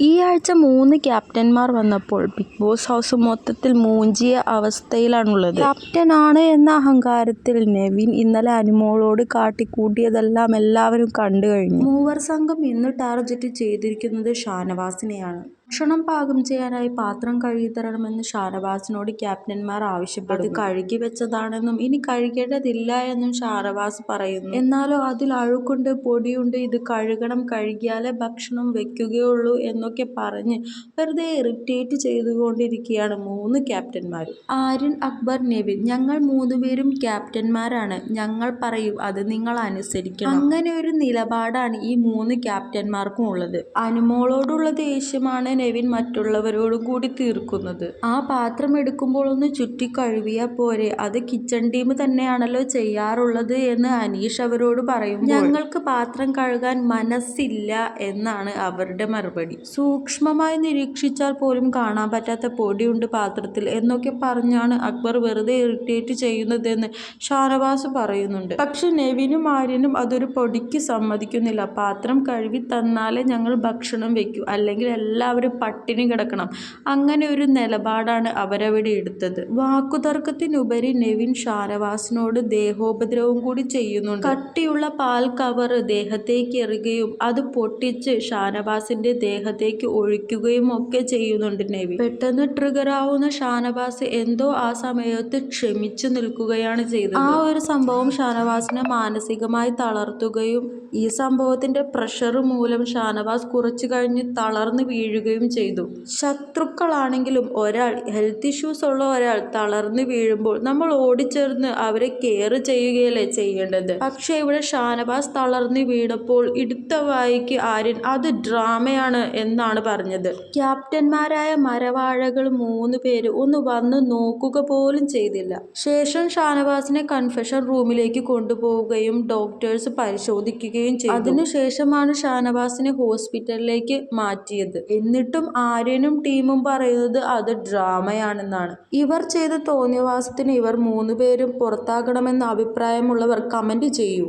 ഈ ആഴ്ച മൂന്ന് ക്യാപ്റ്റന്മാർ വന്നപ്പോൾ ബിഗ് ബോസ് ഹൗസ് മൊത്തത്തിൽ മൂഞ്ചിയ അവസ്ഥയിലാണുള്ളത്. ക്യാപ്റ്റനാണ് എന്ന അഹങ്കാരത്തിൽ നെവിൻ ഇന്നലെ അനുമോളോട് കാട്ടിക്കൂട്ടിയതെല്ലാം എല്ലാവരും കണ്ടു കഴിഞ്ഞു. മൂവർ സംഘം ഇന്ന് ടാർജറ്റ് ചെയ്തിരിക്കുന്നത് ഷാനവാസിനെയാണ്. ഭക്ഷണം പാകം ചെയ്യാനായി പാത്രം കഴുകി തരണമെന്ന് ഷാനവാസിനോട് ക്യാപ്റ്റന്മാർ ആവശ്യപ്പെട്ടു അത് കഴുകി വെച്ചതാണെന്നും ഇനി കഴുകേണ്ടതില്ല എന്നും ഷാനവാസ് പറയുന്നു. എന്നാലോ അതിൽ അഴുക്കുണ്ട്, പൊടിയുണ്ട്, ഇത് കഴുകണം, കഴുകിയാലേ ഭക്ഷണം വെക്കുകയുള്ളൂ എന്നൊക്കെ പറഞ്ഞ് വെറുതെ ഇറിറ്റേറ്റ് ചെയ്തുകൊണ്ടിരിക്കുകയാണ് മൂന്ന് ക്യാപ്റ്റന്മാർ ആര്യൻ, അക്ബർ, നെവിൻ ഞങ്ങൾ മൂന്നുപേരും ക്യാപ്റ്റന്മാരാണ്. ഞങ്ങൾ പറയും അത് നിങ്ങൾ അനുസരിക്കണം. അങ്ങനെ ഒരു നിലപാടാണ് ഈ മൂന്ന് ക്യാപ്റ്റന്മാർക്കും ഉള്ളത്. അനുമോളോടുള്ള ദേഷ്യമാണ് നെവിൻ മറ്റുള്ളവരോടും കൂടി തീർക്കുന്നത്. ആ പാത്രം എടുക്കുമ്പോൾ ഒന്ന് ചുറ്റി കഴുകിയാൽ പോരെ, അത് കിച്ചൺ ടീം തന്നെയാണല്ലോ ചെയ്യാറുള്ളത് എന്ന് അനീഷ് അവരോട് പറയും ഞങ്ങൾക്ക് പാത്രം കഴുകാൻ മനസ്സില്ല എന്നാണ് അവരുടെ മറുപടി. സൂക്ഷ്മമായി നിരീക്ഷിച്ചാൽ പോലും കാണാൻ പറ്റാത്ത പൊടിയുണ്ട് പാത്രത്തിൽ എന്നൊക്കെ പറഞ്ഞാണ് അക്ബർ വെറുതെ ഇറിറ്റേറ്റ് ചെയ്യുന്നതെന്ന് ഷാനവാസ് പറയുന്നുണ്ട്. പക്ഷെ നെവിനും ആര്യനും അതൊരു പൊടിക്ക് സമ്മതിക്കുന്നില്ല. പാത്രം കഴുകി തന്നാലേ ഞങ്ങൾ ഭക്ഷണം വെക്കൂ, അല്ലെങ്കിൽ എല്ലാവരും പട്ടിണി കിടക്കണം. അങ്ങനെ ഒരു നിലപാടാണ് അവരവിടെ എടുത്തത്. വാക്കുതർക്കത്തിനുപരി നെവിൻ ഷാനവാസിനോട് ദേഹോപദ്രവം കൂടി ചെയ്യുന്നുണ്ട്. കട്ടിയുള്ള പാൽ കവർ ദേഹത്തേക്ക് എറിയുകയും അത് പൊട്ടിച്ച് ഷാനവാസിന്റെ ദേഹത്തേക്ക് ഒഴിക്കുകയും ഒക്കെ ചെയ്യുന്നുണ്ട് നെവിൻ. പെട്ടെന്ന് ട്രിഗറാവുന്ന ഷാനവാസ് എന്തോ ആ സമയത്ത് ക്ഷമിച്ചു നിൽക്കുകയാണ് ചെയ്തത്. ആ ഒരു സംഭവം ഷാനവാസിനെ മാനസികമായി തളർത്തുകയും ഈ സംഭവത്തിന്റെ പ്രഷർ മൂലം ഷാനവാസ് കുറച്ചു കഴിഞ്ഞ് തളർന്നു വീഴുകയും ചെയ്തു. ശത്രുക്കളാണെങ്കിലും ഒരാൾ, ഹെൽത്ത് ഇഷ്യൂസ് ഉള്ള ഒരാൾ തളർന്നു വീഴുമ്പോൾ നമ്മൾ ഓടിച്ചേർന്ന് അവരെ കെയർ ചെയ്യുകയല്ലേ ചെയ്യേണ്ടത്. പക്ഷെ ഇവിടെ ഷാനവാസ് തളർന്നു വീണപ്പോൾ ഇടുത്ത വായിക്ക് ആര്യൻ അത് ഡ്രാമയാണ് എന്നാണ് പറഞ്ഞത്. ക്യാപ്റ്റന്മാരായ മരവാഴകൾ മൂന്ന് പേര് ഒന്ന് വന്ന് നോക്കുക പോലും ചെയ്തില്ല. ശേഷം ഷാനവാസിനെ കൺഫെഷൻ റൂമിലേക്ക് കൊണ്ടുപോവുകയും ഡോക്ടേഴ്സ് പരിശോധിക്കുകയും ചെയ്തു. അതിനുശേഷമാണ് ഷാനവാസിനെ ഹോസ്പിറ്റലിലേക്ക് മാറ്റിയത്. എന്നിട്ടും ആര്യനും ടീമും പറയുന്നത് അത് ഡ്രാമയാണെന്നാണ്. ഇവർ ചെയ്ത തോന്നിയവാസത്തിന് ഇവർ മൂന്നുപേരും പുറത്താകണമെന്ന അഭിപ്രായമുള്ളവർ കമന്റ് ചെയ്യൂ.